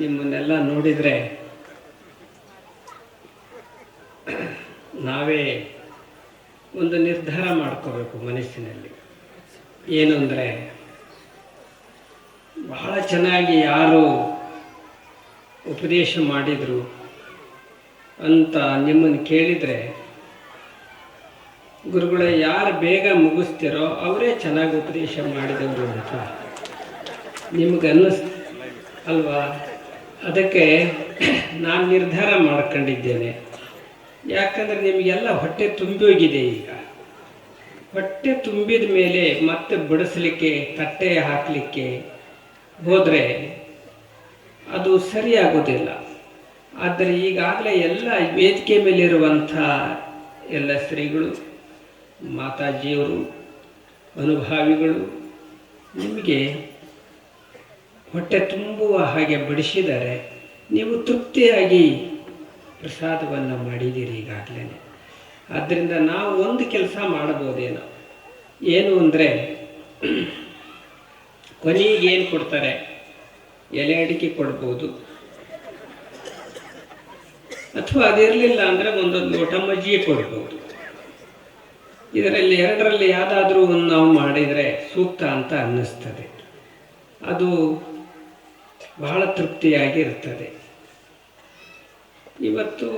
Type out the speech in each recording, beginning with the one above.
ನಿಮ್ಮನ್ನೆಲ್ಲ ನೋಡಿದರೆ ನಾವೇ ಒಂದು ನಿರ್ಧಾರ ಮಾಡ್ಕೋಬೇಕು ಮನಸ್ಸಿನಲ್ಲಿ. ಏನು ಅಂದರೆ ಬಹಳ ಚೆನ್ನಾಗಿ ಯಾರು ಉಪದೇಶ ಮಾಡಿದರು ಅಂತ ನಿಮ್ಮನ್ನು ಕೇಳಿದರೆ ಗುರುಗಳೇ, ಯಾರು ಬೇಗ ಮುಗಿಸ್ತಿರೋ ಅವರೇ ಚೆನ್ನಾಗಿ ಉಪದೇಶ ಮಾಡಿದವರು ಅಂತ ನಿಮ್ಗೆ ಅನ್ನಿಸ್ ಅಲ್ವಾ? ಅದಕ್ಕೆ ನಾನು ನಿರ್ಧಾರ ಮಾಡ್ಕೊಂಡಿದ್ದೇನೆ. ಯಾಕಂದರೆ ನಿಮಗೆಲ್ಲ ಹೊಟ್ಟೆ ತುಂಬಿ ಹೋಗಿದೆ ಈಗ. ಹೊಟ್ಟೆ ತುಂಬಿದ ಮೇಲೆ ಮತ್ತೆ ಬಡಿಸ್ಲಿಕ್ಕೆ, ತಟ್ಟೆ ಹಾಕಲಿಕ್ಕೆ ಹೋದರೆ ಅದು ಸರಿಯಾಗೋದಿಲ್ಲ. ಆದರೆ ಈಗಾಗಲೇ ಎಲ್ಲ ವೇದಿಕೆ ಮೇಲಿರುವಂಥ ಎಲ್ಲ ಶ್ರೀಗಳು ಮಾತಾಜಿಯವರು, ಅನುಭಾವಿಗಳು ನಿಮಗೆ ಹೊಟ್ಟೆ ತುಂಬುವ ಹಾಗೆ ಬಡಿಸಿದರೆ ನೀವು ತೃಪ್ತಿಯಾಗಿ ಪ್ರಸಾದವನ್ನು ಮಾಡಿದ್ದೀರಿ ಈಗಾಗಲೇ ಆದ್ದರಿಂದ ನಾವು ಒಂದು ಕೆಲಸ ಮಾಡಬಹುದೇನೋ? ಏನು ಅಂದರೆ ಕೊನೆಗೆ ಏನು ಕೊಡ್ತಾರೆ? ಎಲೆ ಅಡಿಕೆ ಕೊಡ್ಬೋದು. ಅಥವಾ ಅದಿರಲಿಲ್ಲ ಅಂದರೆ ಒಂದೊಂದು ಲೋಟ ಮಜ್ಜಿಗೆ ಕೊಡ್ಬೋದು. ಇದರಲ್ಲಿ ಎರಡರಲ್ಲಿ ಯಾವುದಾದ್ರೂ ಒಂದು ನಾವು ಮಾಡಿದರೆ ಸೂಕ್ತ ಅಂತ ಅನ್ನಿಸ್ತದೆ. ಅದು ಬಹಳ ತೃಪ್ತಿಯಾಗಿ ಇರ್ತದೆ. ಇವತ್ತು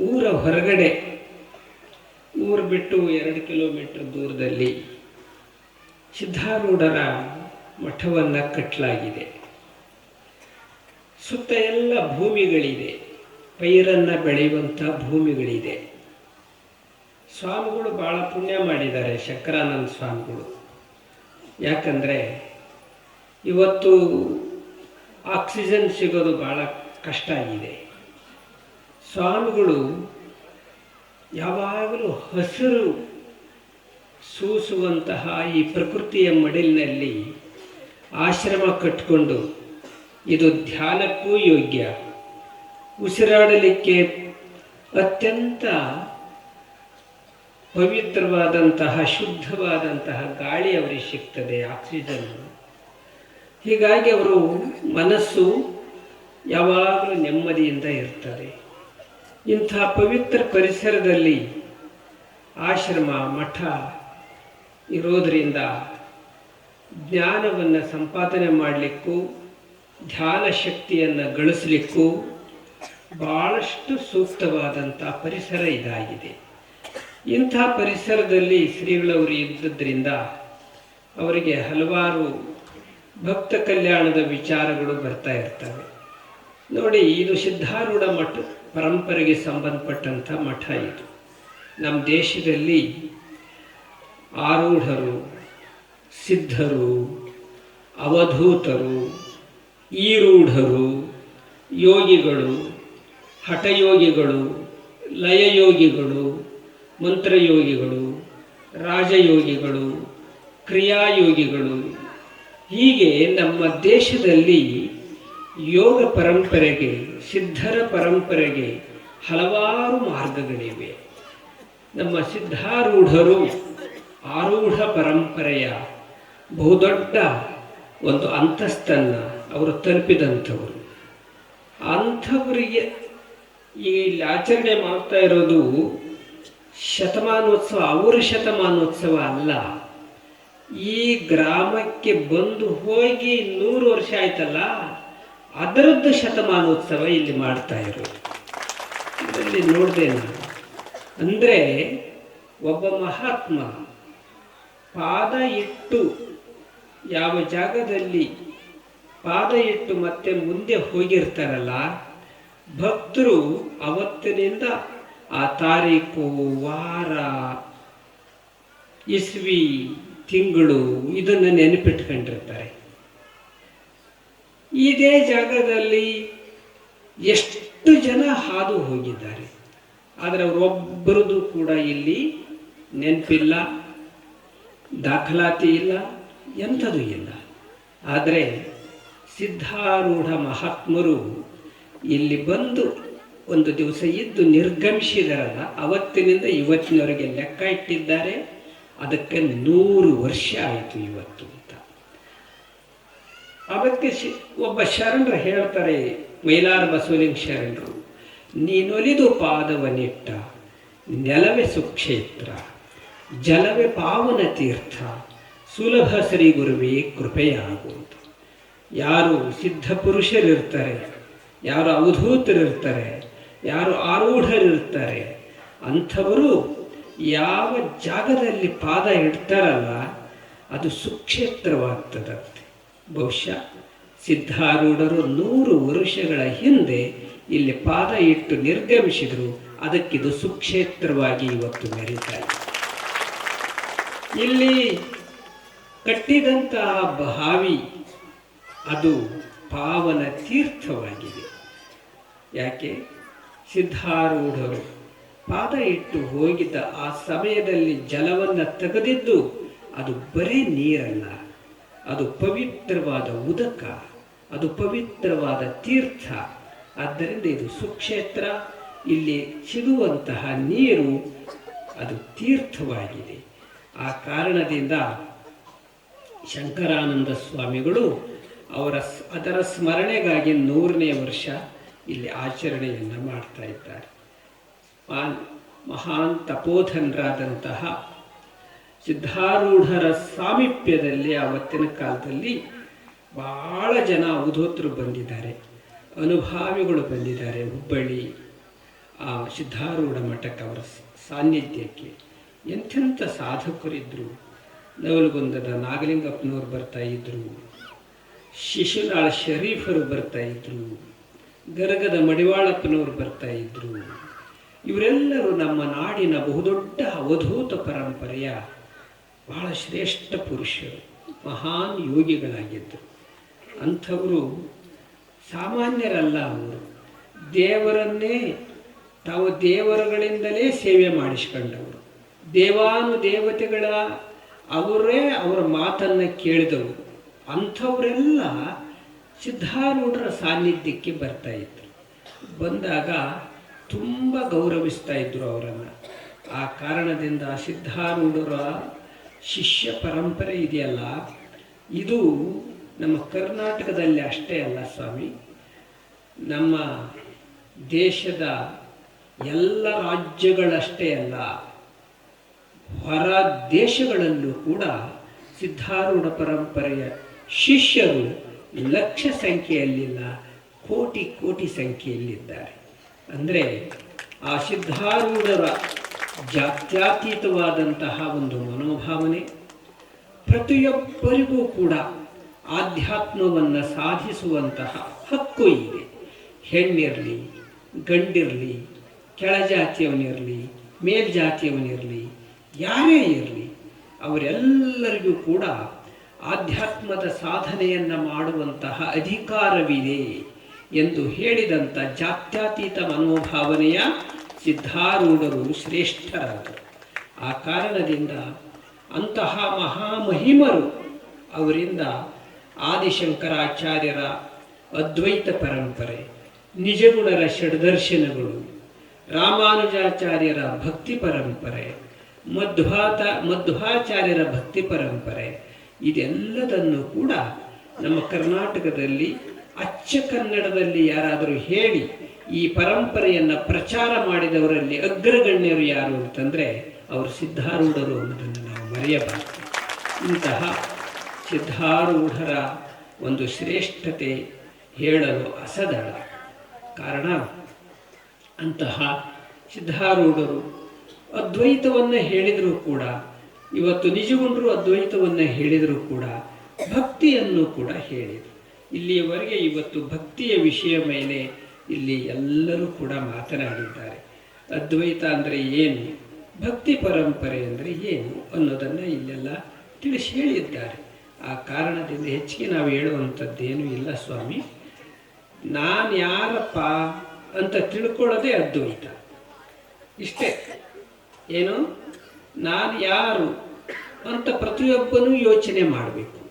ಊರ ಹೊರಗಡೆ, ಊರು ಬಿಟ್ಟು ಎರಡು ಕಿಲೋಮೀಟರ್ ದೂರದಲ್ಲಿ ಸಿದ್ಧಾರೂಢರ ಮಠವನ್ನು ಕಟ್ಟಲಾಗಿದೆ ಸುತ್ತ ಎಲ್ಲ ಭೂಮಿಗಳಿದೆ. ಪೈರನ್ನು ಬೆಳೆಯುವಂಥ ಭೂಮಿಗಳಿದೆ. ಸ್ವಾಮಿಗಳು ಭಾಳ ಪುಣ್ಯ ಮಾಡಿದ್ದಾರೆ ಶಂಕರಾನಂದ ಸ್ವಾಮಿಗಳು. ಯಾಕಂದರೆ ಇವತ್ತು ಆಕ್ಸಿಜನ್ ಸಿಗೋದು ಭಾಳ ಕಷ್ಟ ಆಗಿದೆ. ಸ್ವಾಮಿಗಳು ಯಾವಾಗಲೂ ಹಸಿರು ಸೂಸುವಂತಹ ಈ ಪ್ರಕೃತಿಯ ಮಡಿಲಿನಲ್ಲಿ ಆಶ್ರಮ ಕಟ್ಟಿಕೊಂಡು ಇದು ಧ್ಯಾನಕ್ಕೂ ಯೋಗ್ಯ. ಉಸಿರಾಡಲಿಕ್ಕೆ ಅತ್ಯಂತ ಪವಿತ್ರವಾದಂತಹ ಶುದ್ಧವಾದಂತಹ ಗಾಳಿ ಅವರಿಗೆ ಸಿಗ್ತದೆ, ಆಕ್ಸಿಜನ್. ಹೀಗಾಗಿ ಅವರು ಮನಸ್ಸು ಯಾವಾಗಲೂ ನೆಮ್ಮದಿಯಿಂದ ಇರ್ತಾರೆ. ಇಂಥ ಪವಿತ್ರ ಪರಿಸರದಲ್ಲಿ ಆಶ್ರಮ, ಮಠ ಇರೋದರಿಂದ ಜ್ಞಾನವನ್ನು ಸಂಪಾದನೆ ಮಾಡಲಿಕ್ಕೂ, ಧ್ಯಾನ ಶಕ್ತಿಯನ್ನು ಗಳಿಸಲಿಕ್ಕೂ ಭಾಳಷ್ಟು ಸೂಕ್ತವಾದಂಥ ಪರಿಸರ ಇದಾಗಿದೆ. ಇಂಥ ಪರಿಸರದಲ್ಲಿ ಶ್ರೀಗಳವರು ಇದ್ದದ್ರಿಂದ ಅವರಿಗೆ ಹಲವಾರು ಭಕ್ತ ಕಲ್ಯಾಣದ ವಿಚಾರಗಳು ಬರ್ತಾ ಇರ್ತವೆ. ನೋಡಿ, ಇದು ಸಿದ್ಧಾರೂಢ ಮಠ, ಪರಂಪರೆಗೆ ಸಂಬಂಧಪಟ್ಟಂಥ ಮಠ ಇದು. ನಮ್ಮ ದೇಶದಲ್ಲಿ ಆರೂಢರು, ಸಿದ್ಧರು, ಅವಧೂತರು, ಈರೂಢರು, ಯೋಗಿಗಳು, ಹಠಯೋಗಿಗಳು, ಲಯಯೋಗಿಗಳು, ಮಂತ್ರಯೋಗಿಗಳು, ರಾಜಯೋಗಿಗಳು, ಕ್ರಿಯಾಯೋಗಿಗಳು ಹೀಗೆ ನಮ್ಮ ದೇಶದಲ್ಲಿ ಯೋಗ ಪರಂಪರೆಗೆ, ಸಿದ್ಧರ ಪರಂಪರೆಗೆ ಹಲವಾರು ಮಾರ್ಗಗಳಿವೆ. ನಮ್ಮ ಸಿದ್ಧಾರೂಢರು ಆರೂಢ ಪರಂಪರೆಯ ಬಹುದೊಡ್ಡ ಒಂದು ಅಂತಸ್ತನ್ನು ಅವರು ತಲುಪಿದಂಥವರು. ಅಂಥವರಿಗೆ ಈ ಆಚರಣೆ ಮಾಡ್ತಾ ಇರೋದು ಶತಮಾನೋತ್ಸವ, ಅವರ ಶತಮಾನೋತ್ಸವ ಅಲ್ಲ. ಈ ಗ್ರಾಮಕ್ಕೆ ಬಂದು ಹೋಗಿ ನೂರು ವರ್ಷ ಆಯ್ತಲ್ಲ, ಅದರದ್ದು ಶತಮಾನೋತ್ಸವ ಇಲ್ಲಿ ಮಾಡ್ತಾ ಇರೋದು. ಇದರಲ್ಲಿ ನೋಡಿದೆ ನಾನು. ಅಂದರೆ ಒಬ್ಬ ಮಹಾತ್ಮ ಪಾದ ಇಟ್ಟು ಯಾವ ಜಾಗದಲ್ಲಿ ಪಾದ ಇಟ್ಟು ಮತ್ತೆ ಮುಂದೆ ಹೋಗಿರ್ತಾರಲ್ಲ, ಭಕ್ತರು ಅವತ್ತಿನಿಂದ ಆ ತಾರೀಕು ವಾರ ಇಸ್ವಿ ತಿಂಗಳು ಇದನ್ನು ನೆನಪಿಟ್ಕೊಂಡಿರ್ತಾರೆ. ಇದೇ ಜಾಗದಲ್ಲಿ ಎಷ್ಟು ಜನ ಹಾದು ಹೋಗಿದ್ದಾರೆ. ಆದರೆ ಅವರೊಬ್ಬರದು ಕೂಡ ಇಲ್ಲಿ ನೆನಪಿಲ್ಲ, ದಾಖಲಾತಿ ಇಲ್ಲ, ಎಂಥದೂ ಇಲ್ಲ. ಆದರೆ ಸಿದ್ಧಾರೂಢ ಮಹಾತ್ಮರು ಇಲ್ಲಿ ಬಂದು ಒಂದು ದಿವಸ ಇದ್ದು ನಿರ್ಗಮಿಸಿದರಲ್ಲ, ಅವತ್ತಿನಿಂದ ಇವತ್ತಿನವರೆಗೆ ಲೆಕ್ಕ ಇಟ್ಟಿದ್ದಾರೆ. ಅದಕ್ಕೆ ನೂರು ವರ್ಷ ಆಯಿತು ಇವತ್ತು ಅಂತ. ಅದಕ್ಕೆ ಒಬ್ಬ ಶರಣರು ಹೇಳ್ತಾರೆ, ಮೈಲಾರ ಬಸವಲಿಂಗ ಶರಣರು, ನೀನೊಲಿದು ಪಾದವನಿಟ್ಟ ನೆಲವೇ ಸುಕ್ಷೇತ್ರ, ಜಲವೇ ಪಾವನ ತೀರ್ಥ, ಸುಲಭ ಶ್ರೀ ಗುರುವೇ ಕೃಪೆಯಾಗುವುದು ಯಾರು ಸಿದ್ಧ ಪುರುಷರಿರ್ತಾರೆ, ಯಾರು ಅವಧೂತರಿರ್ತಾರೆ, ಯಾರು ಆರೂಢರಿರ್ತಾರೆ, ಅಂಥವರು ಯಾವ ಜಾಗದಲ್ಲಿ ಪಾದ ಇಡ್ತಾರಲ್ಲ, ಅದು ಸುಕ್ಷೇತ್ರವಾಗ್ತದಂತೆ. ಬಹುಶಃ ಸಿದ್ಧಾರೂಢರು ನೂರು ವರ್ಷಗಳ ಹಿಂದೆ ಇಲ್ಲಿ ಪಾದ ಇಟ್ಟು ನಿರ್ಗಮಿಸಿದರು, ಅದಕ್ಕಿದು ಸುಕ್ಷೇತ್ರವಾಗಿ ಇವತ್ತು ಮೆರೀತಾ ಇಲ್ಲಿ ಕಟ್ಟಿದಂತಹ ಬಾವಿ, ಅದು ಪಾವನ ತೀರ್ಥವಾಗಿದೆ. ಯಾಕೆ? ಸಿದ್ಧಾರೂಢರು ಪಾದ ಇಟ್ಟು ಹೋಗಿದ್ದ ಆ ಸಮಯದಲ್ಲಿ ಜಲವನ್ನು ತೆಗೆದಿದ್ದು ಅದು ಬರೀ ನೀರಲ್ಲ, ಅದು ಪವಿತ್ರವಾದ ಉದಕ, ಅದು ಪವಿತ್ರವಾದ ತೀರ್ಥ. ಆದ್ದರಿಂದ ಇದು ಸುಕ್ಷೇತ್ರ. ಇಲ್ಲಿ ಸಿಗುವಂತಹ ನೀರು ಅದು ತೀರ್ಥವಾಗಿದೆ. ಆ ಕಾರಣದಿಂದ ಶಂಕರಾನಂದ ಸ್ವಾಮಿಗಳು ಅವರ ಅದರ ಸ್ಮರಣೆಗಾಗಿ ನೂರನೇ ವರ್ಷ ಇಲ್ಲಿ ಆಚರಣೆಯನ್ನು ಮಾಡ್ತಾ ಇದ್ದಾರೆ. ಮಹಾನ್ ಮಹಾನ್ ತಪೋಧನರಾದಂತಹ ಸಿದ್ಧಾರೂಢರ ಸಾಮೀಪ್ಯದಲ್ಲಿ ಆವತ್ತಿನ ಕಾಲದಲ್ಲಿ ಭಾಳ ಜನ ಅವಧೂತರು ಬಂದಿದ್ದಾರೆ, ಅನುಭಾವಿಗಳು ಬಂದಿದ್ದಾರೆ, ಹುಬ್ಬಳ್ಳಿ, ಆ ಸಿದ್ಧಾರೂಢ ಮಠಕ್ಕೆ ಅವರ ಸಾನ್ನಿಧ್ಯಕ್ಕೆ. ಎಂಥೆಂಥ ಸಾಧಕರಿದ್ದರು ನವಲಗುಂದದ ನಾಗಲಿಂಗಪ್ಪನವರು ಬರ್ತಾ ಇದ್ದರು ಶಿಶುನಾಳ ಶರೀಫರು ಬರ್ತಾ ಇದ್ದರು ಗರಗದ ಮಡಿವಾಳಪ್ಪನವರು ಬರ್ತಾ ಇದ್ರು. ಇವರೆಲ್ಲರೂ ನಮ್ಮ ನಾಡಿನ ಬಹುದೊಡ್ಡ ಅವಧೂತ ಪರಂಪರೆಯ ಬಹಳ ಶ್ರೇಷ್ಠ ಪುರುಷರು, ಮಹಾನ್ ಯೋಗಿಗಳಾಗಿದ್ದರು. ಅಂಥವರು ಸಾಮಾನ್ಯರಲ್ಲ ಅವರು. ದೇವರನ್ನೇ ತಾವು ದೇವರುಗಳಿಂದಲೇ ಸೇವೆ ಮಾಡಿಸ್ಕೊಂಡವರು. ದೇವಾನು ದೇವತೆಗಳ ಅವರೇ ಅವರ ಮಾತನ್ನು ಕೇಳಿದವರು. ಅಂಥವರೆಲ್ಲ ಸಿದ್ಧಾರೂಢರ ಸಾನ್ನಿಧ್ಯಕ್ಕೆ ಬರ್ತಾ ಇದ್ರು. ಬಂದಾಗ ತುಂಬ ಗೌರವಿಸ್ತಾ ಇದ್ದರು ಅವರನ್ನು. ಆ ಕಾರಣದಿಂದ ಸಿದ್ಧಾರೂಢರ ಶಿಷ್ಯ ಪರಂಪರೆ ಇದೆಯಲ್ಲ, ಇದು ನಮ್ಮ ಕರ್ನಾಟಕದಲ್ಲಿ ಅಷ್ಟೇ ಅಲ್ಲ ಸ್ವಾಮಿ. ನಮ್ಮ ದೇಶದ ಎಲ್ಲ ರಾಜ್ಯಗಳಷ್ಟೇ ಅಲ್ಲ, ಹೊರ ದೇಶಗಳಲ್ಲೂ ಕೂಡ ಸಿದ್ಧಾರೂಢ ಪರಂಪರೆಯ ಶಿಷ್ಯರು ಲಕ್ಷ ಸಂಖ್ಯೆಯಲ್ಲಿಲ್ಲ, ಕೋಟಿ ಕೋಟಿ ಸಂಖ್ಯೆಯಲ್ಲಿದ್ದಾರೆ. ಅಂದರೆ ಆ ಸಿದ್ಧಾರೂಢರ ಜಾತ್ಯತೀತವಾದಂತಹ ಒಂದು ಮನೋಭಾವನೆ, ಪ್ರತಿಯೊಬ್ಬರಿಗೂ ಕೂಡ ಆಧ್ಯಾತ್ಮವನ್ನು ಸಾಧಿಸುವಂತಹ ಹಕ್ಕು ಇದೆ. ಹೆಣ್ಣಿರಲಿ, ಗಂಡಿರಲಿ, ಕೆಳಜಾತಿಯವನಿರಲಿ, ಮೇಲ್ಜಾತಿಯವನಿರಲಿ, ಯಾರೇ ಇರಲಿ, ಅವರೆಲ್ಲರಿಗೂ ಕೂಡ ಆಧ್ಯಾತ್ಮದ ಸಾಧನೆಯನ್ನು ಮಾಡುವಂತಹ ಅಧಿಕಾರವಿದೆ. ಎಂದು ಹೇಳಿದಂಥ ಜಾತ್ಯತೀತ ಮನೋಭಾವನೆಯ ಸಿದ್ಧಾರೂಢರು ಶ್ರೇಷ್ಠರಾದರು. ಆ ಕಾರಣದಿಂದ ಅಂತಹ ಮಹಾಮಹಿಮರು ಅವರಿಂದ ಆದಿಶಂಕರಾಚಾರ್ಯರ ಅದ್ವೈತ ಪರಂಪರೆ, ನಿಜಗುಣರ ಷಡ್ದರ್ಶನಗಳು, ರಾಮಾನುಜಾಚಾರ್ಯರ ಭಕ್ತಿ ಪರಂಪರೆ, ಮಧ್ವಾತ ಮಧ್ವಾಚಾರ್ಯರ ಭಕ್ತಿ ಪರಂಪರೆ ಇದೆಲ್ಲದನ್ನು ಕೂಡ ನಮ್ಮ ಕರ್ನಾಟಕದಲ್ಲಿ ಅಚ್ಚ ಕನ್ನಡದಲ್ಲಿ ಯಾರಾದರೂ ಹೇಳಿ ಈ ಪರಂಪರೆಯನ್ನು ಪ್ರಚಾರ ಮಾಡಿದವರಲ್ಲಿ ಅಗ್ರಗಣ್ಯರು ಯಾರು ಅಂತಂದರೆ ಅವರು ಸಿದ್ಧಾರೂಢರು ಅನ್ನೋದನ್ನು ನಾವು ಮರೆಯಬಾರದು. ಇಂತಹ ಸಿದ್ಧಾರೂಢರ ಒಂದು ಶ್ರೇಷ್ಠತೆ ಹೇಳಲು ಅಸದಳ. ಕಾರಣ, ಅಂತಹ ಸಿದ್ಧಾರೂಢರು ಅದ್ವೈತವನ್ನು ಹೇಳಿದರೂ ಕೂಡ, ಇವತ್ತು ನಿಜಗುಂಡರು ಅದ್ವೈತವನ್ನು ಹೇಳಿದರೂ ಕೂಡ, ಭಕ್ತಿಯನ್ನು ಕೂಡ ಹೇಳಿದರು. ಇಲ್ಲಿಯವರೆಗೆ ಇವತ್ತು ಭಕ್ತಿಯ ವಿಷಯ ಮೇಲೆ ಇಲ್ಲಿ ಎಲ್ಲರೂ ಕೂಡ ಮಾತನಾಡಿದ್ದಾರೆ. ಅದ್ವೈತ ಅಂದರೆ ಏನು? ಭಕ್ತಿ ಪರಂಪರೆ ಅಂದರೆ ಏನು ಅನ್ನೋದನ್ನು ಇಲ್ಲೆಲ್ಲ ತಿಳಿಸಿ ಹೇಳಿದ್ದಾರೆ. ಆ ಕಾರಣದಿಂದ ಹೆಚ್ಚಿಗೆ ನಾವು ಹೇಳುವಂಥದ್ದೇನೂ ಇಲ್ಲ ಸ್ವಾಮಿ. ನಾನು ಯಾರಪ್ಪ ಅಂತ ತಿಳ್ಕೊಳ್ಳೋದೇ ಅದ್ವೈತ. ಇಷ್ಟೇ. ಏನು? ನಾನು ಯಾರು ಅಂತ ಪ್ರತಿಯೊಬ್ಬನೂ ಯೋಚನೆ ಮಾಡಬೇಕು.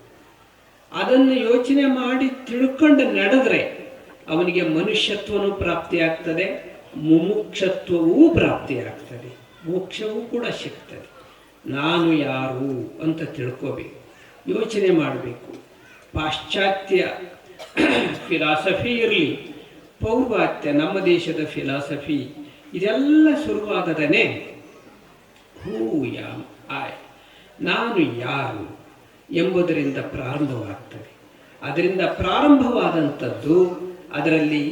ಅದನ್ನು ಯೋಚನೆ ಮಾಡಿ ತಿಳ್ಕೊಂಡು ನಡೆದ್ರೆ ಅವನಿಗೆ ಮನುಷ್ಯತ್ವನೂ ಪ್ರಾಪ್ತಿಯಾಗ್ತದೆ, ಮುಮುಕ್ಷತ್ವವೂ ಪ್ರಾಪ್ತಿಯಾಗ್ತದೆ, ಮೋಕ್ಷವೂ ಕೂಡ ಸಿಗ್ತದೆ. ನಾನು ಯಾರು ಅಂತ ತಿಳ್ಕೋಬೇಕು, ಯೋಚನೆ ಮಾಡಬೇಕು. ಪಾಶ್ಚಾತ್ಯ ಫಿಲಾಸಫಿ ಇರಲಿ, ಪೌರ್ವಾತ್ಯ, ನಮ್ಮ ದೇಶದ ಫಿಲಾಸಫಿ, ಇದೆಲ್ಲ ಶುರುವಾಗದನೆ ಹೂ ಯಾಮ್ ಆಯ್. ನಾನು ಯಾರು? ಎಂಬುದರಿಂದ ಪ್ರಾರಂಭವಾಗ್ತದೆ. ಅದರಿಂದ ಪ್ರಾರಂಭವಾದಂಥದ್ದು ಅದರಲ್ಲಿ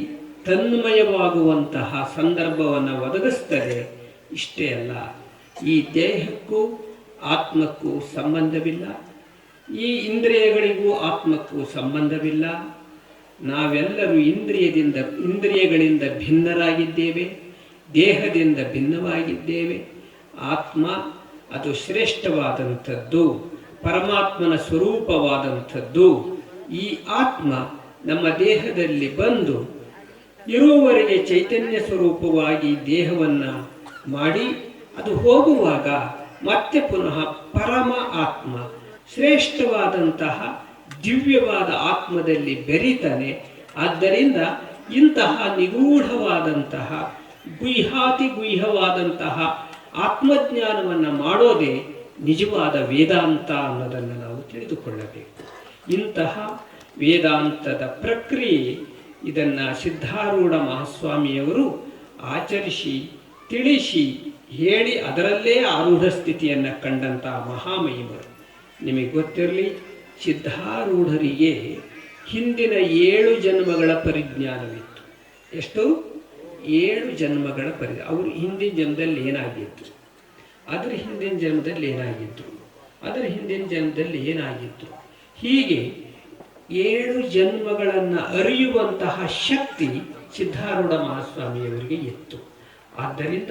ತನ್ಮಯವಾಗುವಂತಹ ಸಂದರ್ಭವನ್ನು ಒದಗಿಸ್ತದೆ. ಇಷ್ಟೇ ಅಲ್ಲ, ಈ ದೇಹಕ್ಕೂ ಆತ್ಮಕ್ಕೂ ಸಂಬಂಧವಿಲ್ಲ, ಈ ಇಂದ್ರಿಯಗಳಿಗೂ ಆತ್ಮಕ್ಕೂ ಸಂಬಂಧವಿಲ್ಲ. ನಾವೆಲ್ಲರೂ ಇಂದ್ರಿಯದಿಂದ, ಇಂದ್ರಿಯಗಳಿಂದ ಭಿನ್ನರಾಗಿದ್ದೇವೆ, ದೇಹದಿಂದ ಭಿನ್ನವಾಗಿದ್ದೇವೆ. ಆತ್ಮ ಅದು ಶ್ರೇಷ್ಠವಾದಂಥದ್ದು. ಪರಮಾತ್ಮನ ಸ್ವರೂಪವಾದಂಥದ್ದು. ಈ ಆತ್ಮ ನಮ್ಮ ದೇಹದಲ್ಲಿ ಬಂದು ಇರುವವರೆಗೆ ಚೈತನ್ಯ ಸ್ವರೂಪವಾಗಿ ದೇಹವನ್ನು ಮಾಡಿ ಅದು ಹೋಗುವಾಗ ಮತ್ತೆ ಪುನಃ ಪರಮ ಆತ್ಮ, ಶ್ರೇಷ್ಠವಾದಂತಹ ದಿವ್ಯವಾದ ಆತ್ಮದಲ್ಲಿ ಬೆರೀತಾನೆ. ಆದ್ದರಿಂದ ಇಂತಹ ನಿಗೂಢವಾದಂತಹ ಗುಹ್ಯಾತಿ ಗುಹ್ಯವಾದಂತಹ ಆತ್ಮಜ್ಞಾನವನ್ನು ಮಾಡೋದೇ ನಿಜವಾದ ವೇದಾಂತ ಅನ್ನೋದನ್ನು ನಾವು ತಿಳಿದುಕೊಳ್ಳಬೇಕು. ಇಂತಹ ವೇದಾಂತದ ಪ್ರಕ್ರಿಯೆ ಇದನ್ನು ಸಿದ್ಧಾರೂಢ ಮಹಾಸ್ವಾಮಿಯವರು ಆಚರಿಸಿ ತಿಳಿಸಿ ಹೇಳಿ ಅದರಲ್ಲೇ ಆರೂಢ ಸ್ಥಿತಿಯನ್ನು ಕಂಡಂತಹ ಮಹಾಮಹಿಮರು. ನಿಮಗೆ ಗೊತ್ತಿರಲಿ, ಸಿದ್ಧಾರೂಢರಿಗೆ ಹಿಂದಿನ ಏಳು ಜನ್ಮಗಳ ಪರಿಜ್ಞಾನವಿತ್ತು. ಎಷ್ಟು? ಏಳು ಜನ್ಮಗಳ ಪರಿ ಅವರು ಹಿಂದಿನ ಜನ್ಮದಲ್ಲಿ ಏನಾಗಿತ್ತು ಅದರ ಹಿಂದಿನ ಜನ್ಮದಲ್ಲಿ ಏನಾಗಿತ್ತು? ಅದರ ಹಿಂದಿನ ಜನ್ಮದಲ್ಲಿ ಏನಾಗಿತ್ತು? ಹೀಗೆ ಏಳು ಜನ್ಮಗಳನ್ನು ಅರಿಯುವಂತಹ ಶಕ್ತಿ ಸಿದ್ಧಾರೂಢ ಮಹಾಸ್ವಾಮಿಯವರಿಗೆ ಇತ್ತು. ಆದ್ದರಿಂದ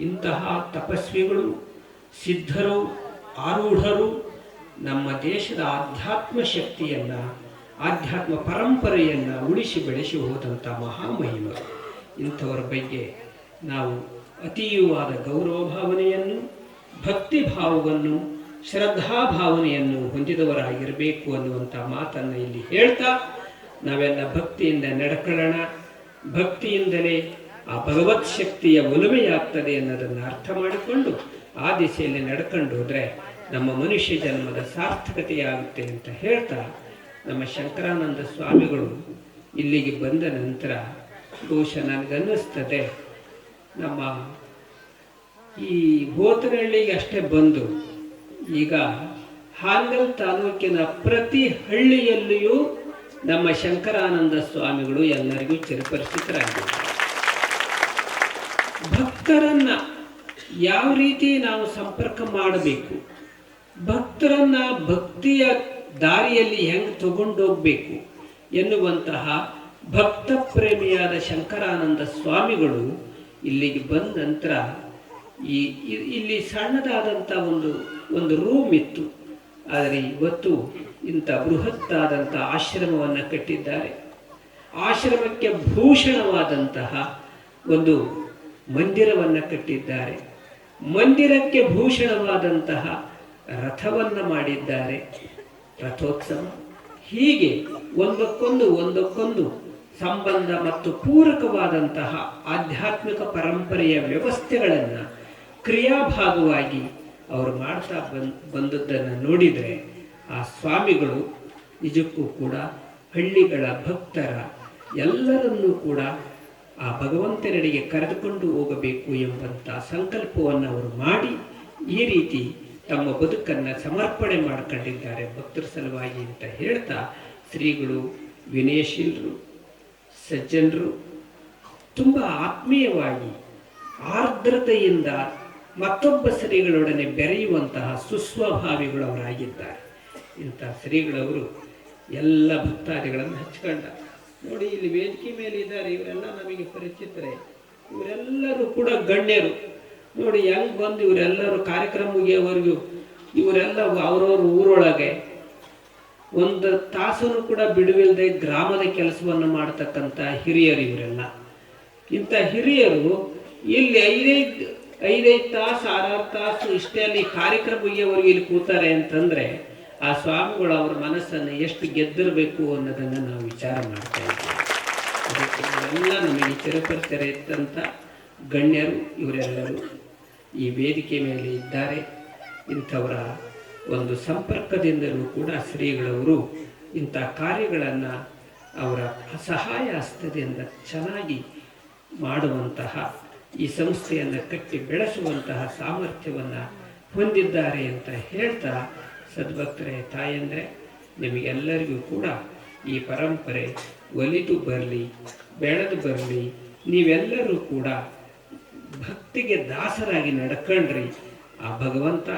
ಇಂತಹ ತಪಸ್ವಿಗಳು, ಸಿದ್ಧರು, ಆರೂಢರು ನಮ್ಮ ದೇಶದ ಆಧ್ಯಾತ್ಮ ಶಕ್ತಿಯನ್ನು, ಆಧ್ಯಾತ್ಮ ಪರಂಪರೆಯನ್ನು ಉಳಿಸಿ ಬೆಳೆಸಿ ಹೋದಂಥ ಮಹಾಮಹಿಮರು. ಇಂಥವರ ಬಗ್ಗೆ ನಾವು ಅತೀವಾದ ಗೌರವ ಭಾವನೆಯನ್ನು ಭಕ್ತಿ ಭಾವವನ್ನು ಶ್ರದ್ಧಾ ಭಾವನೆಯನ್ನು ಹೊಂದಿದವರಾಗಿರಬೇಕು ಅನ್ನುವಂಥ ಮಾತನ್ನು ಇಲ್ಲಿ ಹೇಳ್ತಾ, ನಾವೆಲ್ಲ ಭಕ್ತಿಯಿಂದ ನಡ್ಕೊಳ್ಳೋಣ. ಭಕ್ತಿಯಿಂದಲೇ ಆ ಭಗವತ್ ಶಕ್ತಿಯ ಒಲುಮೆಯಾಗ್ತದೆ ಅನ್ನೋದನ್ನು ಅರ್ಥ ಮಾಡಿಕೊಂಡು ಆ ದಿಸೆಯಲ್ಲಿ ನಡ್ಕೊಂಡು ಹೋದರೆ ನಮ್ಮ ಮನುಷ್ಯ ಜನ್ಮದ ಸಾರ್ಥಕತೆಯಾಗುತ್ತೆ ಅಂತ ಹೇಳ್ತಾ, ನಮ್ಮ ಶಂಕರಾನಂದ ಸ್ವಾಮಿಗಳು ಇಲ್ಲಿಗೆ ಬಂದ ನಂತರ ಬಹುಶಃ ನನಗನ್ನಿಸ್ತದೆ, ನಮ್ಮ ಈ ಹೋತನಹಳ್ಳಿಗೆ ಅಷ್ಟೇ ಬಂದು ಈಗ ಹಾನಗಲ್ ತಾಲೂಕಿನ ಪ್ರತಿ ಹಳ್ಳಿಯಲ್ಲಿಯೂ ನಮ್ಮ ಶಂಕರಾನಂದ ಸ್ವಾಮಿಗಳು ಎಲ್ಲರಿಗೂ ಚಿರಪರಿಚಿತರಾಗಿದ್ದಾರೆ. ಭಕ್ತರನ್ನ ಯಾವ ರೀತಿ ನಾವು ಸಂಪರ್ಕ ಮಾಡಬೇಕು? ಭಕ್ತರನ್ನ ಭಕ್ತಿಯ ದಾರಿಯಲ್ಲಿ ಹೆಂಗೆ ತಗೊಂಡೋಗ್ಬೇಕು ಎನ್ನುವಂತಹ ಭಕ್ತ ಪ್ರೇಮಿಯಾದ ಶಂಕರಾನಂದ ಸ್ವಾಮಿಗಳು ಇಲ್ಲಿಗೆ ಬಂದ ನಂತರ ಈ ಇಲ್ಲಿ ಸಣ್ಣದಾದಂಥ ಒಂದು ಒಂದು ರೂಮ್ ಇತ್ತು. ಆದರೆ ಇವತ್ತು ಇಂಥ ಬೃಹತ್ತಾದಂಥ ಆಶ್ರಮವನ್ನು ಕಟ್ಟಿದ್ದಾರೆ. ಆಶ್ರಮಕ್ಕೆ ಭೂಷಣವಾದಂತಹ ಒಂದು ಮಂದಿರವನ್ನು ಕಟ್ಟಿದ್ದಾರೆ. ಮಂದಿರಕ್ಕೆ ಭೂಷಣವಾದಂತಹ ರಥವನ್ನು ಮಾಡಿದ್ದಾರೆ. ರಥೋತ್ಸವ. ಹೀಗೆ ಒಂದಕ್ಕೊಂದು ಒಂದಕ್ಕೊಂದು ಸಂಬಂಧ ಮತ್ತು ಪೂರಕವಾದಂತಹ ಆಧ್ಯಾತ್ಮಿಕ ಪರಂಪರೆಯ ವ್ಯವಸ್ಥೆಗಳನ್ನು ಕ್ರಿಯಾಭಾಗವಾಗಿ ಅವರು ಮಾಡ್ತಾ ಬಂದ್, ಬಂದದ್ದನ್ನು ನೋಡಿದರೆ ಆ ಸ್ವಾಮಿಗಳು ನಿಜಕ್ಕೂ ಕೂಡ ಹಳ್ಳಿಗಳ ಭಕ್ತರ ಎಲ್ಲರನ್ನೂ ಕೂಡ ಆ ಭಗವಂತನೆಡೆಗೆ ಕರೆದುಕೊಂಡು ಹೋಗಬೇಕು ಎಂಬಂಥ ಸಂಕಲ್ಪವನ್ನು ಅವರು ಮಾಡಿ ಈ ರೀತಿ ತಮ್ಮ ಬದುಕನ್ನು ಸಮರ್ಪಣೆ ಮಾಡಿಕೊಂಡಿದ್ದಾರೆ ಭಕ್ತರ ಸಲುವಾಗಿ ಅಂತ ಹೇಳ್ತಾ ಶ್ರೀಗಳು ವಿನಯಶೀಲರು, ಸಜ್ಜನರು ತುಂಬ ಆತ್ಮೀಯವಾಗಿ ಆರ್ದ್ರತೆಯಿಂದ ಮತ್ತೊಬ್ಬ ಶ್ರೀಗಳೊಡನೆ ಬೆರೆಯುವಂತಹ ಸುಸ್ವಭಾವಿಗಳು ಅವರಾಗಿದ್ದಾರೆ ಇಂಥ ಶ್ರೀಗಳವರು ಎಲ್ಲ ಭಕ್ತಾದಿಗಳನ್ನು ಹಚ್ಕೊಂಡ ನೋಡಿ, ಇಲ್ಲಿ ವೇದಿಕೆ ಮೇಲೆ ಇದ್ದಾರೆ, ಇವರೆಲ್ಲ ನಮಗೆ ಪರಿಚಿತರೆ. ಇವರೆಲ್ಲರೂ ಕೂಡ ಗಣ್ಯರು. ನೋಡಿ ಹೆಂಗ್ ಬಂದು ಇವರೆಲ್ಲರೂ ಕಾರ್ಯಕ್ರಮ ಮುಗಿಯೋವರೆಗೂ ಇವರೆಲ್ಲ ಅವರವ್ರ ಊರೊಳಗೆ ಒಂದು ತಾಸನ್ನು ಕೂಡ ಬಿಡುವಿಲ್ಲದೆ ಗ್ರಾಮದ ಕೆಲಸವನ್ನು ಮಾಡ್ತಕ್ಕಂಥ ಹಿರಿಯರು ಇವರೆಲ್ಲ. ಇಂಥ ಹಿರಿಯರು ಇಲ್ಲಿ ಐದೈದು ಐದೈದು ತಾಸು ಆರಾರು ತಾಸು ಇಷ್ಟೇ ಅಲ್ಲಿ ಕಾರ್ಯಕ್ರಮ ಇಲ್ಲಿ ಕೂತಾರೆ ಅಂತಂದ್ರೆ ಆ ಸ್ವಾಮಿಗಳು ಅವ್ರ ಮನಸ್ಸನ್ನು ಎಷ್ಟು ಗೆದ್ದಿರಬೇಕು ಅನ್ನೋದನ್ನು ನಾವು ವಿಚಾರ ಮಾಡ್ತಾ ಇದ್ದೀವಿ. ಇವರೆಲ್ಲ ನಮಗೆ ಚಿರಪರಿಚರ ಇದ್ದಂಥ ಗಣ್ಯರು, ಇವರೆಲ್ಲರೂ ಈ ವೇದಿಕೆ ಮೇಲೆ ಇದ್ದಾರೆ. ಇಂಥವರ ಒಂದು ಸಂಪರ್ಕದಿಂದಲೂ ಕೂಡ ಶ್ರೀಗಳವರು ಇಂಥ ಕಾರ್ಯಗಳನ್ನು ಅವರ ಸಹಾಯ ಹಸ್ತದಿಂದ ಚೆನ್ನಾಗಿ ಮಾಡುವಂತಹ ಈ ಸಂಸ್ಥೆಯನ್ನು ಕಟ್ಟಿ ಬೆಳೆಸುವಂತಹ ಸಾಮರ್ಥ್ಯವನ್ನು ಹೊಂದಿದ್ದಾರೆ ಅಂತ ಹೇಳ್ತಾ, ಸದ್ಭಕ್ತರೇ, ತಾಯಂದರೆ, ನಿಮಗೆಲ್ಲರಿಗೂ ಕೂಡ ಈ ಪರಂಪರೆ ಒಲಿದು ಬರಲಿ, ಬೆಳೆದು ಬರಲಿ, ನೀವೆಲ್ಲರೂ ಕೂಡ ಭಕ್ತಿಗೆ ದಾಸರಾಗಿ ನಡ್ಕೊಂಡ್ರಿ ಆ ಭಗವಂತ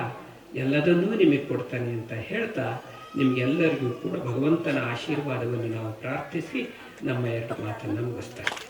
ಎಲ್ಲದನ್ನೂ ನಿಮಗೆ ಕೊಡ್ತಾನೆ ಅಂತ ಹೇಳ್ತಾ, ನಿಮಗೆಲ್ಲರಿಗೂ ಕೂಡ ಭಗವಂತನ ಆಶೀರ್ವಾದವನ್ನು ನಾವು ಪ್ರಾರ್ಥಿಸಿ ನಮ್ಮ ಎರಡು ಮಾತನ್ನು ಮುಗಿಸ್ತಾ ಇದ್ದೀವಿ.